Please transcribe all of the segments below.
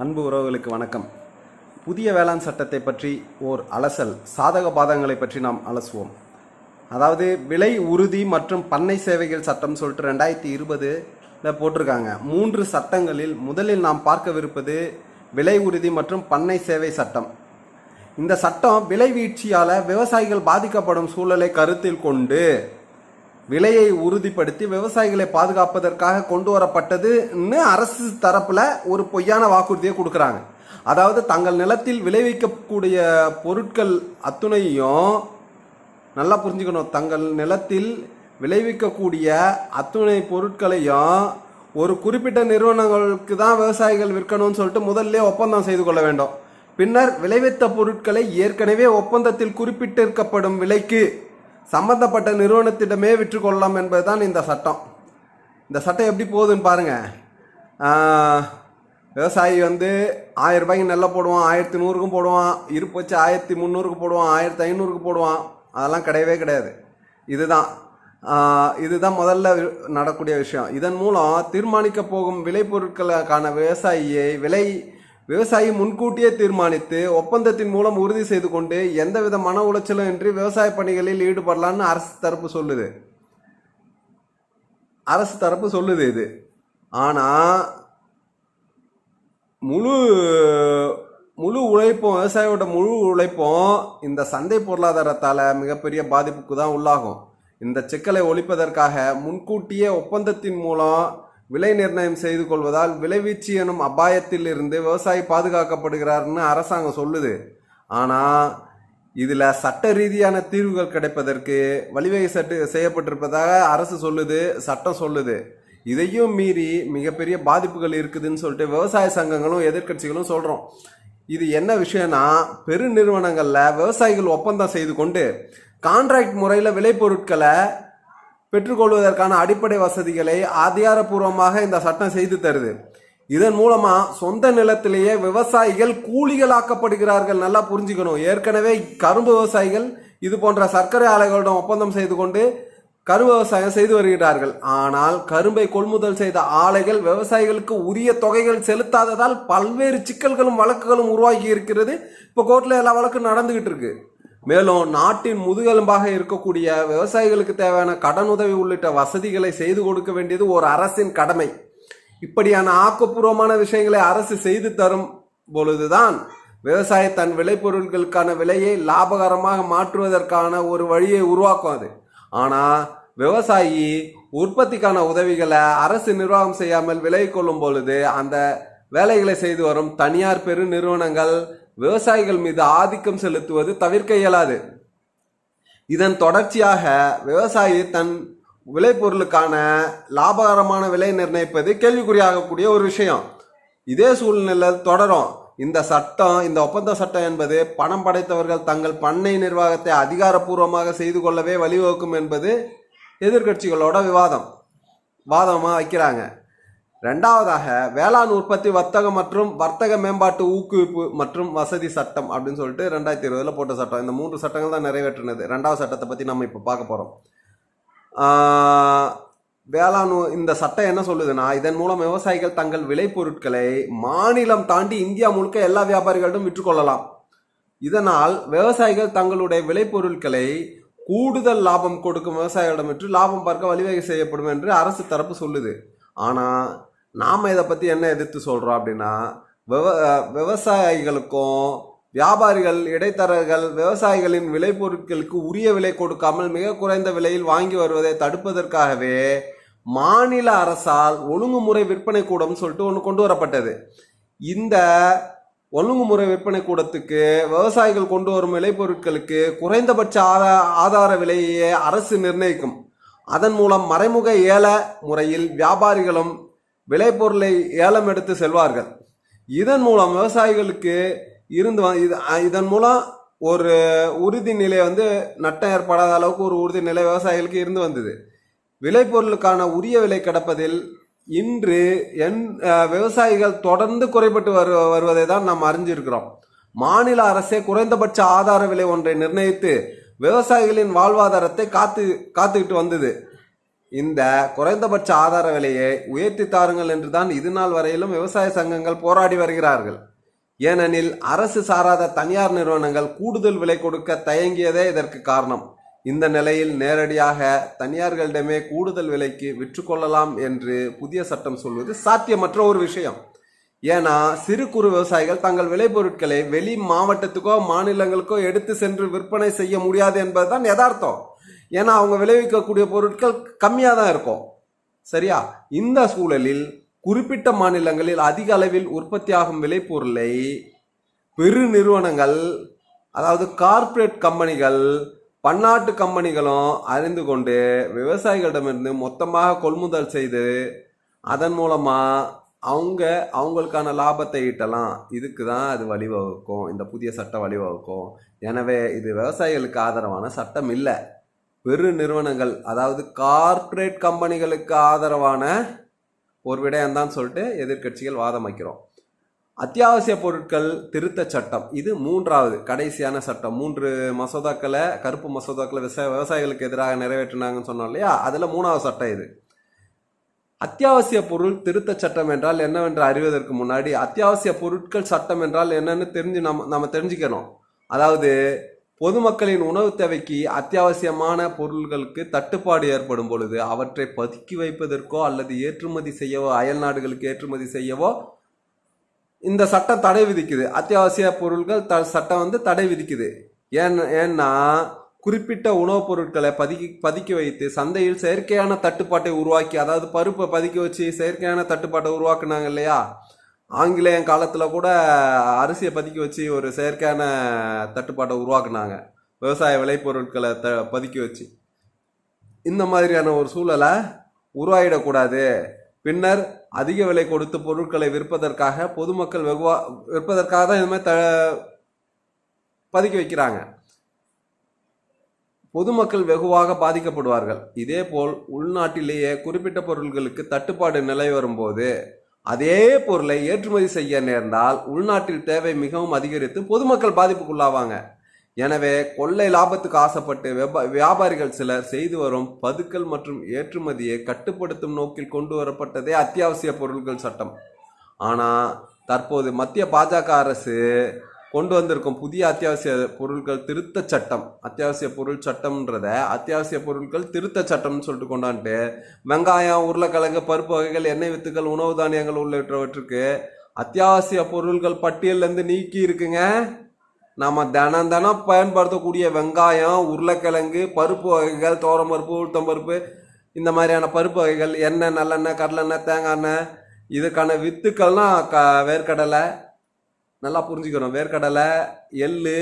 அன்பு உறவுகளுக்கு வணக்கம். புதிய வேளாண் சட்டத்தை பற்றி ஓர் அலசல் சாதக பாதகங்களை பற்றி நாம் அலசுவோம். அதாவது விலை உறுதி மற்றும் பண்ணை சேவைகள் சட்டம் சொல்லிட்டு ரெண்டாயிரத்தி இருபதுல போட்டிருக்காங்க. மூன்று சட்டங்களில் முதலில் நாம் பார்க்கவிருப்பது விலை உறுதி மற்றும் பண்ணை சேவை சட்டம். இந்த சட்டம் விலை வீழ்ச்சியால் விவசாயிகள் பாதிக்கப்படும் சூழலை கருத்தில் கொண்டு விலையை உறுதிப்படுத்தி விவசாயிகளை பாதுகாப்பதற்காக கொண்டு வரப்பட்டதுன்னு அரசு தரப்புல ஒரு பொய்யான வாக்குறுதியை கொடுக்குறாங்க. அதாவது தங்கள் நிலத்தில் விளைவிக்கக்கூடிய பொருட்கள் அத்துணையும் நல்லா புரிஞ்சுக்கணும். தங்கள் நிலத்தில் விளைவிக்கக்கூடிய அத்துணை பொருட்களையும் ஒரு குறிப்பிட்ட நிறுவனங்களுக்கு தான் விவசாயிகள் விற்கணும்னு சொல்லிட்டு முதல்ல ஒப்பந்தம் செய்து கொள்ள வேண்டும். பின்னர் விளைவித்த பொருட்களை ஏற்கனவே ஒப்பந்தத்தில் குறிப்பிட்டிருக்கப்படும் விலைக்கு சம்பந்தப்பட்ட நிறுவனத்திடமே விற்றுக்கொள்ளலாம் என்பதுதான் இந்த சட்டம். இந்த சட்டம் எப்படி போகுதுன்னு பாருங்கள் விவசாயி வந்து ஆயிரம் ரூபாய்க்கு நெல்லை போடுவான் ஆயிரத்தி நூறுக்கும் போடுவான் இருப்பு வச்சு ஆயிரத்தி முந்நூறுக்கு போடுவான் ஆயிரத்தி ஐநூறுக்கு போடுவான். அதெல்லாம் கிடையவே கிடையாது. இதுதான். இதுதான் முதல்ல நடக்கூடிய விஷயம். இதன் மூலம் தீர்மானிக்க போகும் விளைபொருட்களுக்கான விவசாயியை விலை விவசாயி முன்கூட்டியே தீர்மானித்து ஒப்பந்தத்தின் மூலம் உறுதி செய்து கொண்டு எந்தவித மன உளைச்சலும் இன்றி விவசாய பணிகளில் ஈடுபடலான்னு அரசு தரப்பு சொல்லுது. அரசு தரப்பு சொல்லுது இது. ஆனால் முழு முழு உழைப்பும் விவசாயியோட முழு உழைப்பும் இந்த சந்தை பொருளாதாரத்தால் மிகப்பெரிய பாதிப்புக்கு தான் உள்ளாகும். இந்த சிக்கலை ஒழிப்பதற்காக முன்கூட்டியே ஒப்பந்தத்தின் மூலம் விலை நிர்ணயம் செய்து கொள்வதால் விளைவீச்சு எனும் அபாயத்தில் இருந்து விவசாயி பாதுகாக்கப்படுகிறார்னு அரசாங்கம் சொல்லுது. ஆனால் இதில் சட்ட ரீதியான தீர்வுகள் கிடைப்பதற்கு வழிவகை சட்டு செய்யப்பட்டிருப்பதாக அரசு சொல்லுது சட்டம் சொல்லுது. இதையும் மீறி மிகப்பெரிய பாதிப்புகள் இருக்குதுன்னு சொல்லிட்டு விவசாய சங்கங்களும் எதிர்க்கட்சிகளும் சொல்கிறோம் இது என்ன விஷயம்னா பெருநிறுவனங்களில் விவசாயிகள் ஒப்பந்தம் செய்து கொண்டு கான்ட்ராக்ட் முறையில் விளைபொருட்களை பெற்றுக்கொள்வதற்கான அடிப்படை வசதிகளை அதிகாரப்பூர்வமாக இந்த சட்டம் செய்து தருது. இதன் மூலமா சொந்த நிலத்திலேயே விவசாயிகள் கூலிகளாக்கப்படுகிறார்கள் நல்லா புரிஞ்சுக்கணும். ஏற்கனவே கரும்பு விவசாயிகள் இது போன்ற சர்க்கரை ஆலைகளிடம் ஒப்பந்தம் செய்து கொண்டு கரு விவசாயம் செய்து வருகிறார்கள். ஆனால் கரும்பை கொள்முதல் செய்த ஆலைகள் விவசாயிகளுக்கு உரிய தொகைகள் செலுத்தாததால் பல்வேறு சிக்கல்களும் வழக்குகளும் உருவாகி இருக்கிறது. இப்போ கோர்ட்டில் எல்லா வழக்கும் நடந்துகிட்டு இருக்கு. மேலும் நாட்டின் முதுகெலும்பாக இருக்கக்கூடிய விவசாயிகளுக்கு தேவையான கடனுதவி உள்ளிட்ட வசதிகளை செய்து கொடுக்க வேண்டியது ஒரு அரசின் கடமை. இப்படியான ஆக்கப்பூர்வமான விஷயங்களை அரசு செய்து தரும் பொழுதுதான் விவசாயி தன் விளைபொருட்களுக்கான விலையை லாபகரமாக மாற்றுவதற்கான ஒரு வழியை உருவாக்கும் அது. ஆனால் விவசாயி உற்பத்திக்கான உதவிகளை அரசு நிர்வாகம் செய்யாமல் விலை கொள்ளும் பொழுது அந்த வேலைகளை செய்து வரும் தனியார் பெரு நிறுவனங்கள் விவசாயிகள் மீது ஆதிக்கம் செலுத்துவது தவிர்க்க இயலாது. இதன் தொடர்ச்சியாக விவசாயி தன் விளைபொருளுக்கான லாபகரமான விலை நிர்ணயிப்பது கேள்விக்குறியாகக்கூடிய ஒரு விஷயம். இதே சூழ்நிலை தொடரும். இந்த சட்டம் இந்த ஒப்பந்த சட்டம் என்பது பணம் படைத்தவர்கள் தங்கள் பண்ணை நிர்வாகத்தை அதிகாரப்பூர்வமாக செய்து கொள்ளவே வழிவகுக்கும் என்பது எதிர்க்கட்சிகளோட விவாதம். வாதமாக வைக்கிறாங்க. ரெண்டாவதாக வேளாண் உற்பத்தி வர்த்தகம் மற்றும் வர்த்தக மேம்பாட்டு ஊக்குவிப்பு மற்றும் வசதி சட்டம் அப்படின்னு சொல்லிட்டு ரெண்டாயிரத்தி இருபதில் போட்ட சட்டம். இந்த மூன்று சட்டங்கள் தான் நிறைவேற்றினது. ரெண்டாவது சட்டத்தை பற்றி நம்ம இப்போ பார்க்க போகிறோம் வேளாண் இந்த சட்டம் என்ன சொல்லுதுன்னா இதன் மூலம் விவசாயிகள் தங்கள் விளைபொருட்களை மாநிலம் தாண்டி இந்தியா முழுக்க எல்லா வியாபாரிகளிடம் விற்றுக்கொள்ளலாம் இதனால் விவசாயிகள் தங்களுடைய விளைபொருட்களை கூடுதல் லாபம் கொடுக்கும் விவசாயிகளிடம் விற்று லாபம் பார்க்க வழிவகை செய்யப்படும் என்று அரசு தரப்பு சொல்லுது. ஆனால் நாம் இதை பற்றி என்ன எதிர்த்து சொல்கிறோம் அப்படின்னா விவ விவசாயிகளுக்கும் வியாபாரிகள் இடைத்தரகர்கள் விவசாயிகளின் விளைபொருட்களுக்கு உரிய விலை கொடுக்காமல் மிக குறைந்த விலையில் வாங்கி வருவதை தடுப்பதற்காகவே மாநில அரசால் ஒழுங்குமுறை விற்பனை கூடம் சொல்லிட்டு ஒன்று கொண்டு வரப்பட்டது. இந்த ஒழுங்குமுறை விற்பனை கூடத்துக்கு விவசாயிகள் கொண்டு வரும் விளைபொருட்களுக்கு குறைந்தபட்ச ஆதா ஆதார விலையை அரசு நிர்ணயிக்கும். அதன் மூலம் மறைமுக ஏல முறையில் வியாபாரிகளும் விளைபொருளை ஏலம் எடுத்து செல்வார்கள். இதன் மூலம் விவசாயிகளுக்கு இருந்து இது இதன் மூலம் ஒரு உறுதி நிலை வந்து நட்டம் ஏற்படாத அளவுக்கு ஒரு உறுதி நிலை விவசாயிகளுக்கு இருந்து வந்தது. விளைபொருளுக்கான உரிய விலை கிடப்பதில் இன்று என் விவசாயிகள் தொடர்ந்து குறைபட்டு வரு வருவதை தான் நாம் அறிஞ்சிருக்கிறோம். மாநில அரசே குறைந்தபட்ச ஆதார விலை ஒன்றை நிர்ணயித்து விவசாயிகளின் வாழ்வாதாரத்தை காத்து காத்துக்கிட்டு வந்தது. இந்த குறைந்தபட்ச ஆதார விலையை உயர்த்தி தாருங்கள் என்றுதான் இது நாள் வரையிலும் விவசாய சங்கங்கள் போராடி வருகிறார்கள். ஏனெனில் அரசு சாராத தனியார் நிறுவனங்கள் கூடுதல் விலை கொடுக்க தயங்கியதே இதற்கு காரணம். இந்த நிலையில் நேரடியாக தனியார்களிடமே கூடுதல் விலைக்கு விற்றுக்கொள்ளலாம் என்று புதிய சட்டம் சொல்வது சாத்தியமற்ற ஒரு விஷயம். ஏன்னா சிறு குறு விவசாயிகள் தங்கள் விளைபொருட்களை வெளி மாவட்டத்துக்கோ மாநிலங்களுக்கோ எடுத்து சென்று விற்பனை செய்ய முடியாது என்பதுதான் யதார்த்தம். ஏன்னா அவங்க விளைவிக்கக்கூடிய பொருட்கள் கம்மியாக தான் இருக்கும். சரியா? இந்த சூழலில் குறிப்பிட்ட மாநிலங்களில் அதிக அளவில் உற்பத்தியாகும் விளைபொருளை பெரு நிறுவனங்கள் அதாவது கார்ப்பரேட் கம்பெனிகள் பன்னாட்டு கம்பெனிகளும் அறிந்து கொண்டு விவசாயிகளிடமிருந்து மொத்தமாக கொள்முதல் செய்து அதன் மூலமாக அவங்க அவங்களுக்கான லாபத்தை ஈட்டலாம். இதுக்கு தான் அது வழிவகுக்கும். இந்த புதிய சட்டம் வழிவகுக்கும். எனவே இது விவசாயிகளுக்கு ஆதரவான சட்டம் இல்லை. பெரு நிறுவனங்கள் அதாவது கார்ப்பரேட் கம்பெனிகளுக்கு ஆதரவான ஒரு விடயம்தான் சொல்லிட்டு எதிர்க்கட்சிகள் வாதம் வைக்கிறோம். அத்தியாவசிய பொருட்கள் திருத்த சட்டம் இது மூன்றாவது கடைசியான சட்டம். மூன்று மசோதாக்களை கருப்பு மசோதாக்களை விவசாய விவசாயிகளுக்கு எதிராக நிறைவேற்றினாங்கன்னு சொன்னோம் இல்லையா? அதில் மூணாவது சட்டம் இது. அத்தியாவசிய பொருள் திருத்த சட்டம் என்றால் என்னவென்று அறிவதற்கு முன்னாடி அத்தியாவசிய பொருட்கள் சட்டம் என்றால் என்னன்னு தெரிஞ்சு நம்ம நம்ம தெரிஞ்சுக்கணும். அதாவது பொதுமக்களின் உணவு தேவைக்கு அத்தியாவசியமான பொருள்களுக்கு தட்டுப்பாடு ஏற்படும் பொழுது அவற்றை பதுக்கி வைப்பதற்கோ அல்லது ஏற்றுமதி செய்யவோ அயல் நாடுகளுக்கு ஏற்றுமதி செய்யவோ இந்த சட்டம் தடை விதிக்குது. அத்தியாவசிய பொருட்கள் த சட்டம் வந்து தடை விதிக்குது. ஏன் ஏன்னா குறிப்பிட்ட உணவுப் பொருட்களை பதுக்கி பதுக்கி வைத்து சந்தையில் செயற்கையான தட்டுப்பாட்டை உருவாக்கி அதாவது பருப்பை பதுக்கி வச்சு செயற்கையான தட்டுப்பாட்டை உருவாக்குனாங்க இல்லையா? ஆங்கிலேயன் காலத்தில் கூட அரிசியை பதுக்கி வச்சு ஒரு செயற்கையான தட்டுப்பாட்டை உருவாக்குனாங்க. விவசாய விளைபொருட்களை த பதுக்கி வச்சு. இந்த மாதிரியான ஒரு சூழலை உருவாயிடக்கூடாது பின்னர் அதிக விலை கொடுத்து பொருட்களை விற்பதற்காக பொதுமக்கள் வெகுவா விற்பதற்காக தான் இது மாதிரி த பதுக்கி வைக்கிறாங்க. பொதுமக்கள் வெகுவாக பாதிக்கப்படுவார்கள். இதேபோல் உள்நாட்டிலேயே குறிப்பிட்ட பொருட்களுக்கு தட்டுப்பாடு நிலை வரும்போது அதே பொருளை ஏற்றுமதி செய்ய நேர்ந்தால் உள்நாட்டில் தேவை மிகவும் அதிகரித்து பொதுமக்கள் பாதிப்புக்குள்ளாவாங்க. எனவே கொள்ளை லாபத்துக்கு ஆசைப்பட்டு வியாபாரிகள் சிலர் செய்து வரும் பதுக்கல் மற்றும் ஏற்றுமதியை கட்டுப்படுத்தும் நோக்கில் கொண்டு வரப்பட்டதே அத்தியாவசிய பொருட்கள் சட்டம். ஆனால் தற்போது மத்திய பாஜக அரசு கொண்டு வந்திருக்கும் புதிய அத்தியாவசிய பொருட்கள் திருத்த சட்டம். அத்தியாவசிய பொருள் சட்டம்ன்றத அத்தியாவசிய பொருட்கள் திருத்த சட்டம்னு சொல்லிட்டு கொண்டான்ட்டு வெங்காயம் உருளைக்கிழங்கு பருப்பு வகைகள் எண்ணெய் வித்துக்கள் உணவு தானியங்கள் உள்ளிட்டவற்றுக்கு அத்தியாவசிய பொருட்கள் பட்டியல்லேருந்து நீக்கி இருக்குங்க. நம்ம தினம் தினம் பயன்படுத்தக்கூடிய வெங்காயம் உருளைக்கிழங்கு பருப்பு வகைகள் பருப்பு உளுத்தம்பருப்பு இந்த மாதிரியான பருப்பு வகைகள் எண்ணெய் நல்லெண்ணெய் கடலெண்ணெய் தேங்காய் எண்ணெய் இதுக்கான வித்துக்கள்னால் க வேர்க்கடலை நல்லா புரிஞ்சுக்கிறோம் வேர்க்கடலை எள்ளு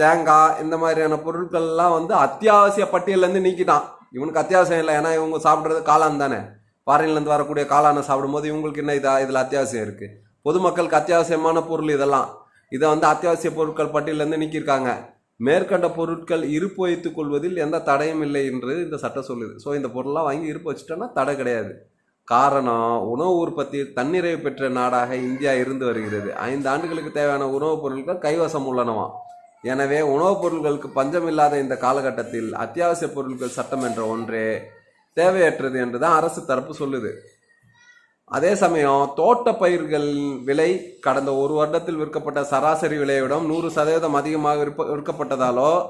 தேங்காய் இந்த மாதிரியான பொருட்கள்லாம் வந்து அத்தியாவசிய பட்டியலேருந்து நீக்கிட்டான். இவனுக்கு அத்தியாவசியம் இல்லை. ஏன்னா இவங்க சாப்பிட்றது காளான் தானே. ஃபாரின்லேருந்து வரக்கூடிய காளானை சாப்பிடும்போது இவங்களுக்கு என்ன இதா இதில் அத்தியாவசியம் இருக்குது பொதுமக்களுக்கு அத்தியாவசியமான பொருள் இதெல்லாம். இதை வந்து அத்தியாவசிய பொருட்கள் பட்டியலேருந்து நீக்கியிருக்காங்க. மேற்கண்ட பொருட்கள் இருப்பு வைத்துக் கொள்வதில் எந்த தடையும் இல்லை என்று இந்த சட்டம் சொல்லுது. ஸோ இந்த பொருள்லாம் வாங்கி இருப்பு வச்சுட்டோன்னா தடை கிடையாது. காரணம் உணவு உற்பத்தியில் தன்னிறைவு பெற்ற நாடாக இந்தியா இருந்து வருகிறது. ஐந்து ஆண்டுகளுக்கு தேவையான உணவுப் பொருட்கள் கைவசம் உள்ளனவா? எனவே உணவுப் பொருட்களுக்கு பஞ்சமில்லாத இந்த காலகட்டத்தில் அத்தியாவசிய பொருட்கள் சட்டம் என்ற ஒன்றே தேவையற்றது என்று தான் அரசு தரப்பு சொல்லுது. அதே சமயம் தோட்ட பயிர்கள் விலை கடந்த ஒரு வருடத்தில் விற்கப்பட்ட சராசரி விலையிடம் நூறு சதவீதம் அதிகமாக விற்ப விற்கப்பட்டதாலோ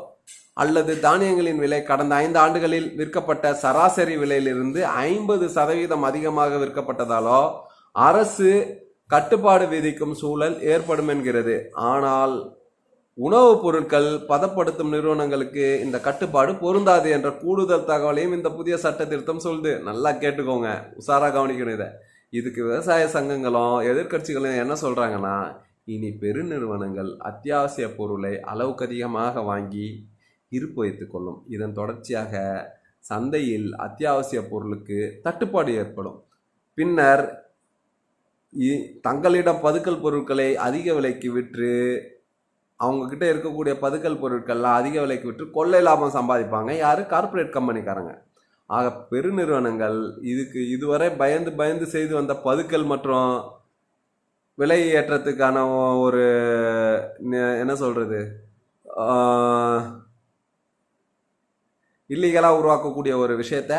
அல்லது தானியங்களின் விலை கடந்த ஐந்து ஆண்டுகளில் விற்கப்பட்ட சராசரி விலையிலிருந்து ஐம்பது சதவீதம் அதிகமாக விற்கப்பட்டதாலோ அரசு கட்டுப்பாடு விதிக்கும் சூழல் ஏற்படும் என்கிறது. ஆனால் உணவுப் பொருட்கள் பதப்படுத்தும் நிறுவனங்களுக்கு இந்த கட்டுப்பாடு பொருந்தாது என்ற கூடுதல் தகவலையும் இந்த புதிய சட்ட திருத்தம் சொல்லுது. நல்லா கேட்டுக்கோங்க. உஷாரா கவனிக்கணும் இதை. இதுக்கு விவசாய சங்கங்களும் எதிர்க்கட்சிகளும் என்ன சொல்றாங்கன்னா இனி பெருநிறுவனங்கள் அத்தியாவசிய பொருளை அளவுக்கு அதிகமாக வாங்கி இருப்பு வைத்துக் கொள்ளும். இதன் தொடர்ச்சியாக சந்தையில் அத்தியாவசிய பொருளுக்கு தட்டுப்பாடு ஏற்படும். பின்னர் இ- தங்களிடம் பதுக்கல் பொருட்களை அதிக விலைக்கு விற்று அவங்கக்கிட்ட இருக்கக்கூடிய பதுக்கல் பொருட்கள்லாம் அதிக விலைக்கு விற்று கொள்ளை லாபம் சம்பாதிப்பாங்க. யார்? கார்ப்பரேட் கம்பெனிக்காரங்க. ஆக பெருநிறுவனங்கள் இதுக்கு இதுவரை பயந்து பயந்து செய்து வந்த பதுக்கல் மற்றும் விலை ஏற்றத்துக்கான ஒரு என்ன சொல்கிறது இல்லீகலாக உருவாக்கக்கூடிய ஒரு விஷயத்த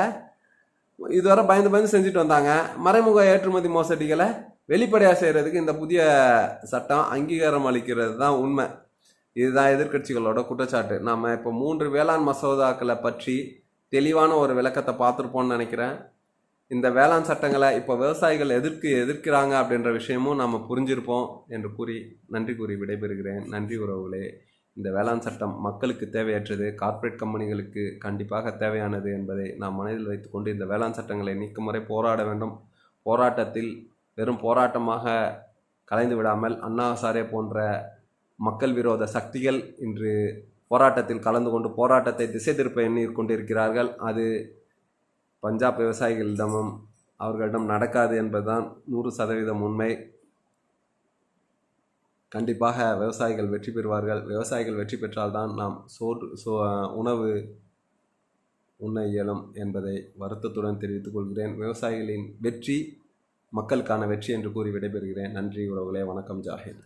இதுவரை பயந்து பயந்து செஞ்சுட்டு வந்தாங்க. மறைமுக ஏற்றுமதி மோசடிகளை வெளிப்படையாக செய்கிறதுக்கு இந்த புதிய சட்டம் அங்கீகாரம் அளிக்கிறது தான் உண்மை. இதுதான் எதிர்க்கட்சிகளோட குற்றச்சாட்டு. நாம் இப்போ மூன்று வேளாண் மசோதாக்களை பற்றி தெளிவான ஒரு விளக்கத்தை பார்த்துருப்போம்னு நினைக்கிறேன். இந்த வேளாண் சட்டங்களை இப்போ விவசாயிகள் எதிர்க்கு எதிர்க்கிறாங்க அப்படின்ற விஷயமும் நாம் புரிஞ்சிருப்போம் என்று கூறி நன்றி கூறி விடைபெறுகிறேன். நன்றி உறவுகளே. இந்த வேளாண் சட்டம் மக்களுக்கு தேவையற்றது கார்ப்பரேட் கம்பெனிகளுக்கு கண்டிப்பாக தேவையானது என்பதை நாம் மனதில் வைத்துக்கொண்டு இந்த வேளாண் சட்டங்களை நீக்கும் வரை போராட வேண்டும். போராட்டத்தில் வெறும் போராட்டமாக கலைந்து விடாமல் அண்ணா ஹசாரே போன்ற மக்கள் விரோத சக்திகள் இன்று போராட்டத்தில் கலந்து கொண்டு போராட்டத்தை திசை திருப்ப எண்ணி கொண்டிருக்கிறார்கள். அது பஞ்சாப் விவசாயிகளிடமும் அவர்களிடம் நடக்காது என்பதுதான் நூறு சதவீதம் உண்மை. கண்டிப்பாக விவசாயிகள் வெற்றி பெறுவார்கள். விவசாயிகள் வெற்றி பெற்றால்தான் நாம் சோறு சோ உணவு உண்ண இயலும் என்பதை வருத்தத்துடன் தெரிவித்துக் கொள்கிறேன். விவசாயிகளின் வெற்றி மக்களுக்கான வெற்றி என்று கூறி விடைபெறுகிறேன். நன்றி உறவுகளே. வணக்கம். ஜாஹித்